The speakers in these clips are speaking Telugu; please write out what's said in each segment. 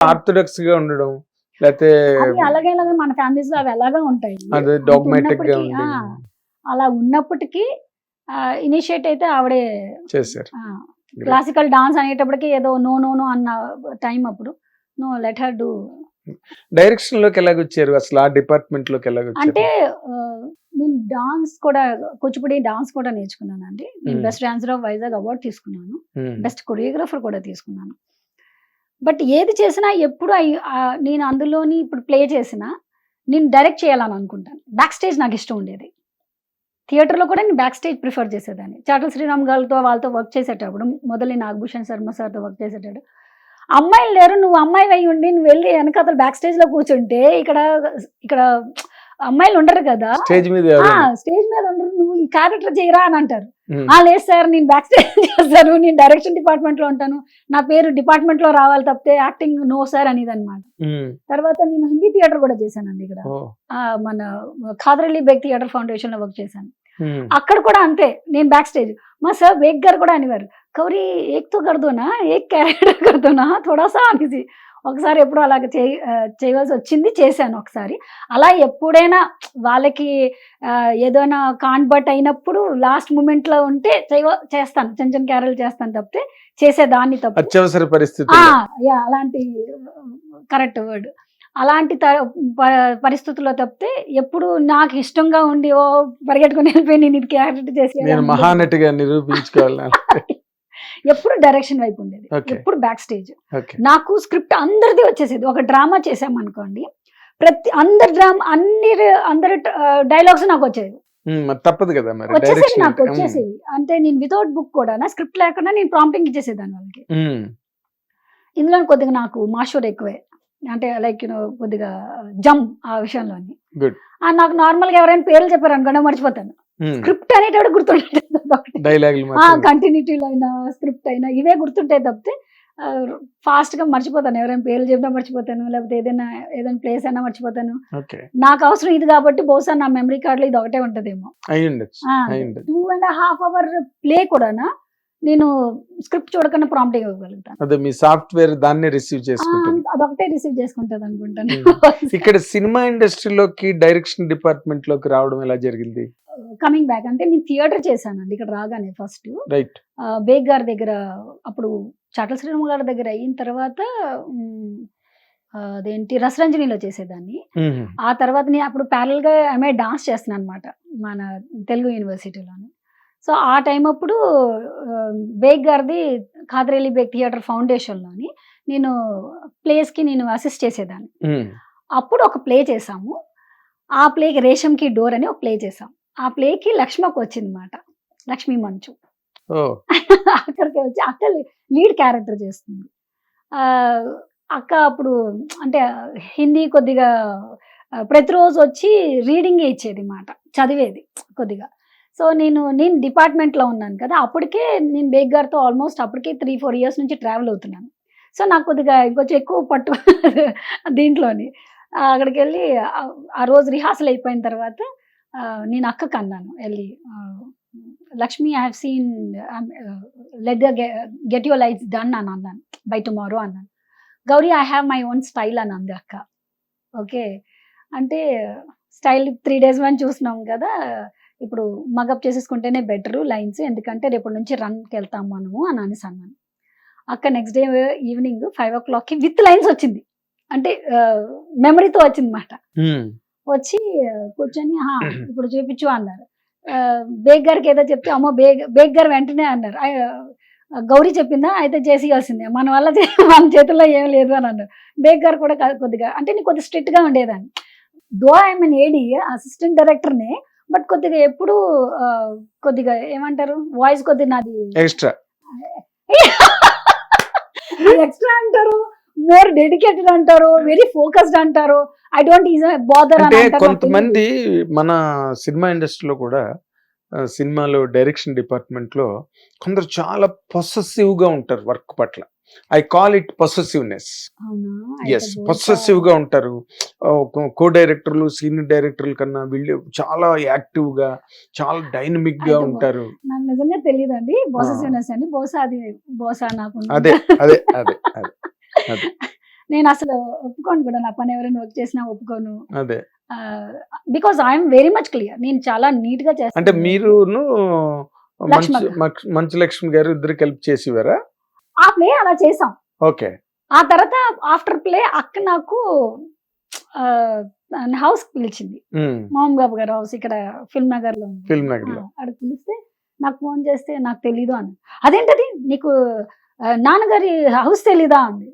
ఆర్థోడాక్స్గా ఉండడం లేకపోతే అవి అలాగే అలాగే మన ఫ్యామిలీస్లో అవి ఎలాగా ఉంటాయి. అదే డాగ్మాటిక్గా అలా ఉన్నప్పటికీ ఇనిషియేట్ అయితే ఆవిడే చేశారు. క్లాసికల్ డాన్స్ అనేటప్పటికి ఏదో నో నో నో అన్న టైం అప్పుడు నో లెట్ హర్ డూ డైరెక్షన్లోకి ఎలాగొచ్చారు? అసలు ఆ డిపార్ట్మెంట్లోకి ఎలాగొచ్చారు? అంటే నేను డాన్స్ కూడా కూచిపూడి డాన్స్ కూడా నేర్చుకున్నాను అండి నేను Hmm. Best dancer of Vizag award తీసుకున్నాను. బెస్ట్ కొరియోగ్రాఫర్ కూడా తీసుకున్నాను. బట్ ఏది చేసినా ఎప్పుడు అయి- నేను అందులోని ఇప్పుడు ప్లే చేసినా నేను డైరెక్ట్ చేయాలని అనుకుంటాను. బ్యాక్ స్టేజ్ నాకు ఇష్టం ఉండేది. థియేటర్లో కూడా నేను బ్యాక్ స్టేజ్ ప్రిఫర్ చేసేదాన్ని. చాటల్ శ్రీరామ్ గారితో వాళ్ళతో వర్క్ చేసేటప్పుడు మొదలు నాగభూషణ్ శర్మ సార్తో వర్క్ చేసేటప్పుడు అమ్మాయిలు లేరు నువ్వు అమ్మాయి అయి ఉండి నువ్వు వెళ్ళి వెనకాతల బ్యాక్ స్టేజ్లో కూర్చుంటే ఇక్కడ ఇక్కడ అమ్మాయిలు ఉండరు కదా? స్టేజ్ మీద? స్టేజ్ మీద ఉండరు. నువ్వు ఈ క్యారెక్టర్ చేయరా అని అంటారు. ఆ లేదు సార్ నేను బ్యాక్ స్టేజ్ చేస్తాను నేను డైరెక్షన్ డిపార్ట్మెంట్లో ఉంటాను. నా పేరు డిపార్ట్మెంట్లో రావాలి తప్పితే యాక్టింగ్ నో సార్ అనేది అనమాట తర్వాత నేను హిందీ థియేటర్ కూడా చేశానండి ఇక్కడ. మన ఖాదరలి బెగ్ థియేటర్ ఫౌండేషన్లో వర్క్ చేశాను. అక్కడ కూడా అంతే నేను బ్యాక్ స్టేజ్ మా సార్ బేగ్ గారు కూడా అనేవారు కౌరి ఏక్తో కర్దోనా? ఏక్ క్యారెక్టర్ కర్దోనా? థోడాసా అనేసి. ఒకసారి ఎప్పుడు అలాగ చేయ చేయవలసి వచ్చింది చేశాను ఒకసారి. అలా ఎప్పుడైనా వాళ్ళకి ఏదైనా కాన్బట్ అయినప్పుడు లాస్ట్ మూమెంట్లో ఉంటే చేయ చేస్తాను. చిన్న చిన్న క్యారెల్ చేస్తాను తప్పితే చేసేదాన్ని తప్పు. అత్యవసర పరిస్థితి యా అలాంటి కరెక్ట్ వర్డ్ అలాంటి పరిస్థితుల్లో తప్పితే ఎప్పుడు నాకు ఇష్టంగా ఉండి ఓ పరిగెట్టుకుని వెళ్ళిపోయి నేను ఇది క్యారెక్టర్ చేసి మహానటిగా నిరూపించుకోవాలి ఎప్పుడు డైరెక్షన్ వైపు ఉండేది. ఎప్పుడు బ్యాక్ స్టేజ్. నాకు స్క్రిప్ట్ అందరిది వచ్చేసేది. ఒక డ్రామా చేసామనుకోండి ప్రతి అందరి డ్రామా అన్ని అందరి డైలాగ్స్ నాకు వచ్చేది తప్పదు కదా మరి. వచ్చేసేది నాకు అంటే, ఉమ్, వచ్చేసేవి. అంటే నేను వితౌట్ బుక్ కూడా నా స్క్రిప్ట్ లేకుండా నేను ప్రాంప్టింగ్ ఇచ్చేసేదాన్ని వాళ్ళకి. ఇందులో కొద్దిగా నాకు మాషూర్ ఎక్కువే. అంటే లైక్ యూనో కొద్దిగా జమ్ ఆ విషయంలోని. నాకు నార్మల్గా ఎవరైనా పేర్లు చెప్పారు అనుకోండి మర్చిపోతాను. స్క్రిప్ట్ అనేటప్పుడు డైలాగులు మాత్రం కంటిన్యూటీలు అయినా స్క్రిప్ట్ అయినా ఇవే గుర్తుంటాయి తప్పితే ఫాస్ట్గా మర్చిపోతాను. ఎవరైనా పేర్లు చెప్పినా మర్చిపోతాను లేకపోతే ఏదైనా ఏదైనా ప్లేస్ అయినా మర్చిపోతాను. నాకు అవసరం ఇది కాబట్టి బహుశా నా మెమరీ కార్డ్లో ఇది ఒకటే ఉంటదేమో. Two and half hour play కూడానా? నేను స్క్రిప్ట్ చూడకుండా ప్రాంప్ట్ ఇవ్వగలుగుతాను. అదే మీ సాఫ్ట్వేర్ దాన్నే రిసీవ్ ఆ, చేసుకుంటుంది. అదొకటే రిసీవ్ చేసుకుంటది అనుకుంటాను. ఇక్కడ సినిమా ఇండస్ట్రీలోకి డైరెక్షన్ డిపార్ట్మెంట్లోకి రావడం ఎలా జరిగింది? కమింగ్ బ్యాక్ అంటే నేను థియేటర్ చేశానండి ఇక్కడ రాగానే ఫస్ట్. రైట్. బేగ్ గారి దగ్గర అప్పుడు చాటల శ్రీరామ గారి దగ్గర అయిన తర్వాత అదేంటి రసరంజనిలో చేసేదాన్ని. ఆ తర్వాత నేను అప్పుడు ప్యారల్గా ఆమె డాన్స్ చేస్తున్నాను అనమాట మన తెలుగు యూనివర్సిటీలోని సో ఆ టైం అప్పుడు బేగ్ గారిది ఖాదరేలి బేగ్ థియేటర్ ఫౌండేషన్లోని నేను ప్లేస్కి నేను అసిస్ట్ చేసేదాన్ని. అప్పుడు ఒక ప్లే చేసాము. ఆ ప్లేకి రేషంకి డోర్ అని ఒక ప్లే చేసాం. ఆ ప్లేకి లక్ష్మకు వచ్చింది మాట లక్ష్మీ మంచు. అక్కడికి వచ్చి అక్క లీడ్ క్యారెక్టర్ చేస్తుంది. అక్క అప్పుడు అంటే హిందీ కొద్దిగా ప్రతిరోజు వచ్చి రీడింగ్ ఇచ్చేది మాట. చదివేది కొద్దిగా. సో నేను నేను డిపార్ట్మెంట్లో ఉన్నాను కదా అప్పటికే నేను బేగ్ గారితో ఆల్మోస్ట్ అప్పటికే త్రీ ఫోర్ ఇయర్స్ నుంచి ట్రావెల్ అవుతున్నాను. సో నాకు కొద్దిగా ఇంకొంచెం ఎక్కువ పట్టు దీంట్లోని. అక్కడికి వెళ్ళి ఆ- రోజు రిహార్సల్ అయిపోయిన తర్వాత నేను అక్కకు అన్నాను వెళ్ళి Lakshmi I have seen let the get your lights done అని అన్నాను బై టుమారో అన్నాను. Gauri I have my own style అని అంది అక్క. ఓకే. అంటే స్టైల్ త్రీ డేస్ మనం చూసినాం కదా ఇప్పుడు మగప్ చేసేసుకుంటేనే బెటరు లైన్స్ ఎందుకంటే రేపటి నుంచి రన్కి వెళ్తాం మనము అని అనేసి అన్నాను. అక్క నెక్స్ట్ డే ఈవినింగ్ ఫైవ్ ఓ క్లాక్కి విత్ లైన్స్ వచ్చింది. అంటే మెమరీతో వచ్చింది అనమాట ఉమ్, వచ్చి కూర్చొని "ఆహా, ఇప్పుడు చూపించు అన్నారు. బేగ్ గారికి ఏదో చెప్తే అమ్మో బేగ్ బేగ్ గారు వెంటనే అన్నారు. "ఆ, గౌరీ చెప్పిందా? అయితే చేసేయాల్సిందే. మన వల్ల మన చేతుల్లో ఏం లేదు అని అన్నారు. బేగ్ గారు కూడా కొద్దిగా అంటే నేను కొద్దిగా స్ట్రిక్ట్గా ఉండేదాన్ని. Though I'm an AD assistant డైరెక్టర్నే but కొద్దిగా ఎప్పుడు కొద్దిగా ఏమంటారు? వాయిస్ కొద్దిగా నాది ఎక్స్ట్రా. ఎక్స్ట్రా అంటారు మోర్ డెడికేటెడ్ అంటారు వెరీ ఫోకస్డ్ అంటారు. ఐ డోంట్ ఈజ్ బాదర్ అంటే కొంతమంది మన సినిమా ఇండస్ట్రీలో కూడా సినిమాలో డైరెక్షన్ డిపార్ట్మెంట్లో కొందరు చాలా పొసెసివ్గా ఉంటారు వర్క్ పట్ల. I call it possessiveness? Yes అయితే పొసెసివ్గా ఉంటారు. కో డైరెక్టర్లు సీనియర్ డైరెక్టర్ల కన్నా వీళ్ళు చాలా యాక్టివ్గా చాలా డైనమిక్గా ఉంటారు. నాకు నిజంగా తెలియదండి బోససివ్నెస్ అండి. బహుశా అది బహుశా నాకు అదే అదే అదే అదే నేను అసలు ఒప్పుకోను కూడా. నా పని ఎవరైనా వర్క్ చేసినా ఒప్పుకోను. అదే. Because I'm very much clear. నేను చాలా నీట్గా చేస్తాను. అంటే. మక్ష- మంచు లక్ష్మి గారు ఇద్దరు కలిపి చేసేవారా? ఆ ప్లే అలా చేసాం ఓకే. ఆ తర్వాత ఆఫ్టర్ ప్లే అక్క నాకు హౌస్ పిలిచింది. మోహన్ బాబు గారు హౌస్ ఇక్కడ ఫిల్మ్ నగర్లో. ఫిల్మ్ నగర్లో అక్కడ పిలిస్తే నాకు ఫోన్ చేస్తే నాకు తెలీదు అని. అదేంటది? నీకు నాన్నగారి హౌస్ తెలీదా అంది.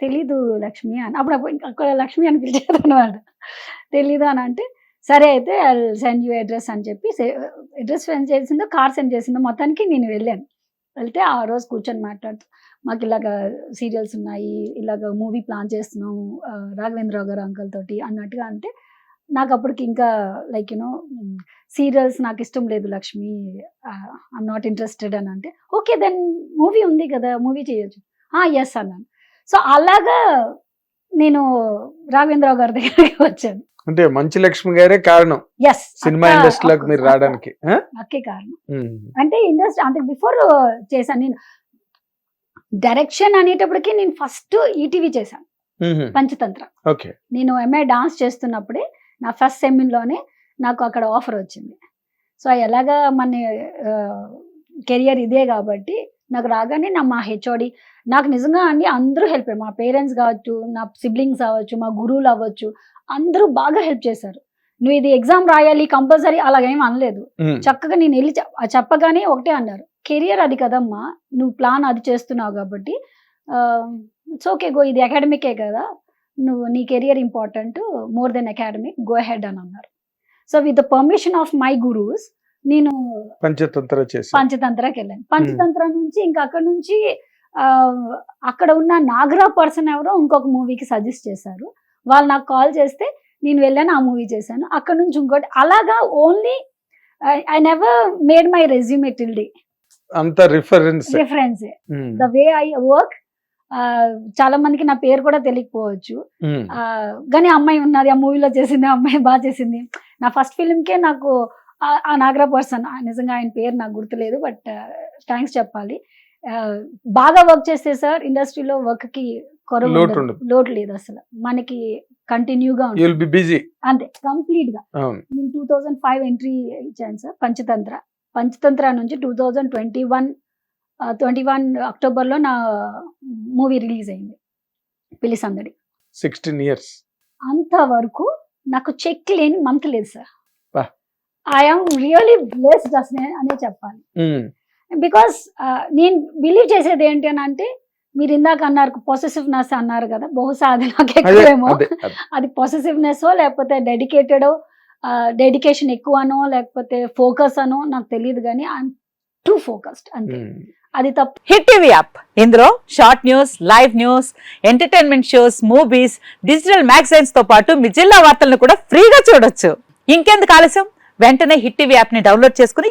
తెలీదు లక్ష్మి అని. అప్పుడు అక్కడ లక్ష్మి అని పిలిచారు అనమాట తెలీదు అని అంటే సరే అయితే సెండ్ యూ అడ్రస్ అని చెప్పి అడ్రస్ సెండ్ చేసిందో కార్ సెండ్ చేసిందో మొత్తానికి నేను వెళ్ళాను. వెళ్తే ఆ రోజు కూర్చొని మాట్లాడుతూ మాకు ఇలాగ సీరియల్స్ ఉన్నాయి ఇలాగ మూవీ ప్లాన్ చేస్తున్నాం రాఘవేంద్రరావు గారు అంకల్ తోటి అన్నట్టుగా అంటే నాకు అప్పటికి ఇంకా లైక్ యూనో సీరియల్స్ నాకు ఇష్టం లేదు లక్ష్మి ఐఎమ్ నాట్ ఇంట్రెస్టెడ్ అని అంటే ఓకే దెన్ మూవీ ఉంది కదా మూవీ చేయొచ్చు. ఎస్ అన్నాను. సో అలాగా నేను రాఘవేంద్రరావు గారి దగ్గరికి వచ్చాను. అంటే మంచు లక్ష్మి గారే కారణం ఎస్ సినిమా ఇండస్ట్రీలోకి మీరు రావడానికి? అక్కే కారణం. అంటే ఇండస్ట్రీ అంతకు బిఫోర్ చేశాను నేను డైరెక్షన్ అనేటప్పటికి నేను ఫస్ట్ ఈటీవీ చేశాను ఉహు. పంచతంత్ర ఓకే నేను ఎంఏ డాన్స్ చేస్తున్నప్పుడే నా ఫస్ట్ సెమిన్లోనే నాకు అక్కడ ఆఫర్ వచ్చింది సో ఎలాగా మన కెరియర్ ఇదే కాబట్టి నాకు రాగానే నా మా హెచ్ఓడి నాకు నిజంగా అండి అందరూ హెల్ప్ మా పేరెంట్స్ కావచ్చు నా సిబ్లింగ్స్ అవ్వచ్చు మా గురువులు అవ్వచ్చు అందరూ బాగా హెల్ప్ చేశారు. నువ్వు ఇది ఎగ్జామ్ రాయాలి కంపల్సరీ అలాగేం అనలేదు. చక్కగా నేను వెళ్ళి చెప్పగానే ఒకటే అన్నారు. కెరియర్ అది కదమ్మా నువ్వు ప్లాన్ అది చేస్తున్నావు కాబట్టి ఇట్స్ ఓకే గో ఇది అకాడమికే కదా నువ్వు నీ career important more then academic go head అని అన్నారు. So with the permission of my gurus నేను పంచతంత్ర చేసి పంచతంత్రకి వెళ్ళాను. పంచతంత్ర నుంచి ఇంకా అక్కడ నుంచి అక్కడ ఉన్న నాగరా పర్సన్ ఎవరో ఇంకొక మూవీకి సజెస్ట్ చేశారు. వాళ్ళు నాకు కాల్ చేస్తే నేను వెళ్ళాను ఆ మూవీ చేశాను. అక్కడ నుంచి ఇంకోటి అలాగా only I never made my resume till day అంత reference difference the way I work చాలా మందికి నా పేరు కూడా తెలియకపోవచ్చు. ఆ, కానీ అమ్మాయి ఉన్నది ఆ మూవీలో చేసింది అమ్మాయి బాగా చేసింది. నా ఫస్ట్ ఫిలింకే నాకు ఆ- నాగరా పర్సన్ నిజంగా ఆయన పేరు నాకు గుర్తులేదు బట్ థ్యాంక్స్ చెప్పాలి. బాగా వర్క్ చేస్తే సార్ ఇండస్ట్రీలో వర్క్కి కొరవ లోటు లేదు అసలు. మనకి కంటిన్యూగా బిజీ అంతే కంప్లీట్గా నేను టూ థౌజండ్ ఫైవ్ ఎంట్రీ ఇచ్చాను సార్ పంచతంత్ర. పంచతంత్ర నుంచి two thousand twenty one twenty one అక్టోబర్లో నా మూవీ రిలీజ్ అయింది పిల్లి సందడి. Sixteen years. అంతవరకు నాకు చెక్ లేని మంత్ లేదు సార్. ఐఎమ్ రియలీ బ్లెస్డ్ అసలు అనే చెప్పాలి. బికాస్ నేను బిలీవ్ చేసేది ఏంటి అని అంటే మీరు ఇందాక అన్నారు పొసెసివ్నెస్ అన్నారు కదా బహుశా అది నాకు అదే ఎక్కువేమో. అదే పొసెసివ్నెస్ లేకపోతే డెడికేటెడ్ డెడికేషన్ ఎక్కువనో లేకపోతే ఫోకస్ అనో నాకు తెలియదు కానీ ఐఎమ్ టూ ఫోకస్డ్ అంతే. ఉమ్. అది తప్ప. హిట్ టీవీ యాప్ ఇందులో short news live news entertainment shows movies digital మ్యాగజైన్స్తో పాటు మీ జిల్లా వార్తలను కూడా ఫ్రీగా చూడొచ్చు. ఇంకెందుకు ఆలస్యం? వెంటనే హిట్ టీవీ యాప్ని డౌన్లోడ్ చేసుకుని